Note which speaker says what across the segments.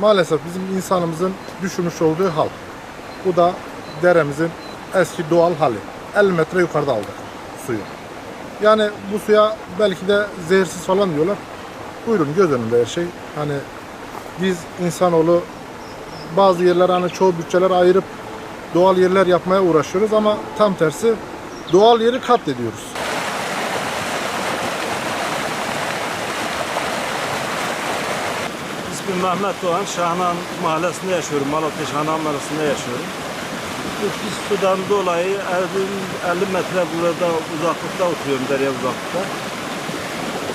Speaker 1: maalesef bizim insanımızın düşünmüş olduğu hal. Bu da deremizin eski doğal hali. 50 metre yukarıda aldık suyu. Yani bu suya belki de zehirsiz falan diyorlar. Buyurun göz önünde her şey. Hani biz insanoğlu bazı yerler hani çoğu bütçeler ayırıp doğal yerler yapmaya uğraşıyoruz ama tam tersi doğal yeri katlediyoruz.
Speaker 2: İsmim Mehmet Doğan. Şahnan mahallesinde yaşıyorum. Malatya Şahnan mahallesinde yaşıyorum. Bu sudan dolayı evim 50 metre burada uzaklıkta oturuyorum dereye uzaklıkta.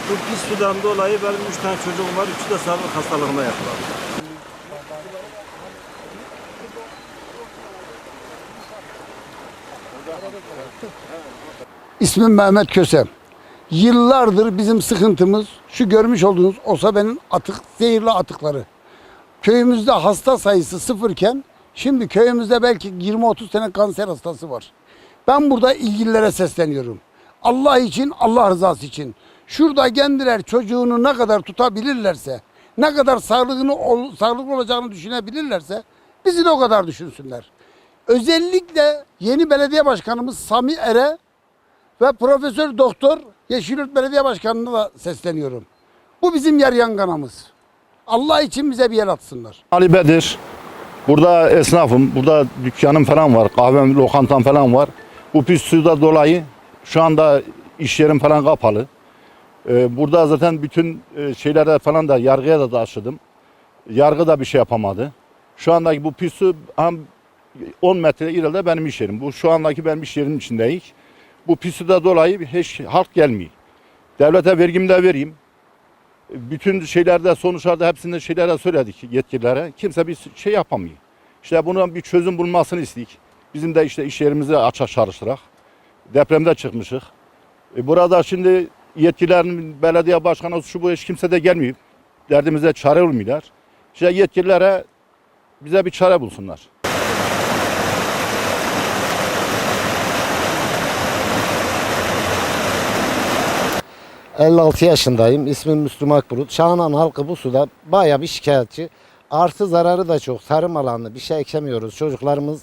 Speaker 2: Bu pis sudan dolayı benim 3 tane çocuğum var. Üçü de sağlık hastalığına yakalandı.
Speaker 3: İsmim Mehmet Kösem. Yıllardır bizim sıkıntımız şu görmüş olduğunuz Osabe'nin atık, zehirli atıkları. Köyümüzde hasta sayısı sıfırken şimdi köyümüzde belki 20-30 tane kanser hastası var. Ben burada ilgililere sesleniyorum. Allah için, Allah rızası için. Şurada kendiler çocuğunu ne kadar tutabilirlerse, ne kadar sağlığını, sağlıklı olacağını düşünebilirlerse bizi de o kadar düşünsünler. Özellikle yeni belediye başkanımız Sami Ere ve Profesör Doktor Yeşilyurt Belediye Başkanı'na da sesleniyorum. Bu bizim yer yanganamız. Allah için bize bir yer atsınlar.
Speaker 4: Ali Bedir. Burada esnafım, burada dükkanım falan var, kahvem, lokantam falan var. Bu suda dolayı şu anda iş yerim falan kapalı. Ee, burada zaten bütün e, şeylere falan da yargıya da taşıdım. Yargı da bir şey yapamadı. Şu andaki bu hem 10 metre ileride benim iş yerim. Bu şu andaki benim iş yerimin içindeyiz. Bu pis suda dolayı hiç halk gelmiyor. Devlete vergimi de vereyim bütün şeylerde sonuçlarda hepsinde şeylere söyledik yetkililere. Kimse bir şey yapamıyor. İşte buna bir çözüm bulmasını istedik. Bizim de işte iş yerimizi açığa çalıştırak. Depremde çıkmışık. E burada şimdi yetkililerin belediye başkanı şu bu hiç kimse de gelmiyor. Derdimize çare olmuyorlar. İşte yetkililere bize bir çare bulsunlar.
Speaker 5: 56 yaşındayım. İsmim Müslüm Akbulut. Şahanan halkı bu suda bayağı bir şikayetçi. Artı zararı da çok. Tarım alanı bir şey ekemiyoruz. Çocuklarımız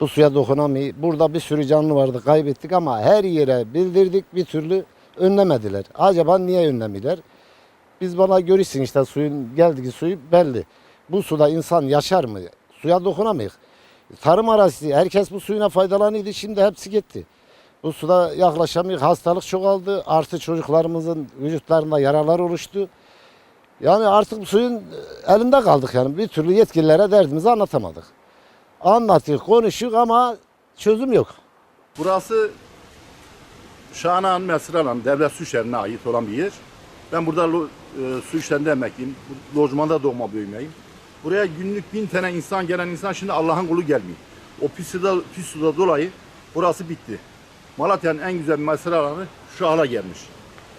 Speaker 5: bu suya dokunamıyor. Burada bir sürü canlı vardı kaybettik ama her yere bildirdik bir türlü önlemediler. Acaba niye önlemiyorlar? Biz bana görürsün işte suyun geldiği suyu belli. Bu suda insan yaşar mı? Suya dokunamıyor. Tarım arazisi herkes bu suyuna faydalanıyordu şimdi hepsi gitti. Bu suda yaklaşamıyor. Hastalık çoğaldı. Artı çocuklarımızın vücutlarında yaralar oluştu. Yani artık suyun elinde kaldık yani. Bir türlü yetkililere derdimizi anlatamadık. Anlattık, konuştuk ama çözüm yok.
Speaker 4: Burası Şahanan Mesralan devlet su işlerine ait olan bir yer. Ben burada e, su işlerinde emekliyim. Lojmanda doğma büyümeyim. Buraya günlük bin tane insan gelen insan şimdi Allah'ın kulu gelmiyor. O pis suda, pis suda dolayı burası bitti. Malatya'nın en güzel mesire alanı şu hale gelmiş.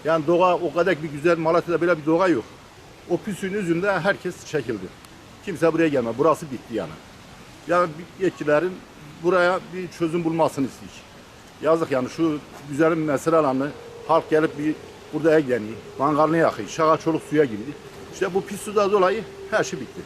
Speaker 4: Yani doğa o kadar bir güzel Malatya'da böyle bir doğa yok. O pis suyun yüzünde herkes çekildi. Kimse buraya gelmedi. Burası bitti yani. Yani bir yetkililerin buraya bir çözüm bulmasını istedik. Yazık yani şu güzel mesele alanı halk gelip bir burada eğleniyor. Mangalını yakıyor. Şaka çoluk suya girdi. İşte bu pis suda dolayı her şey bitti.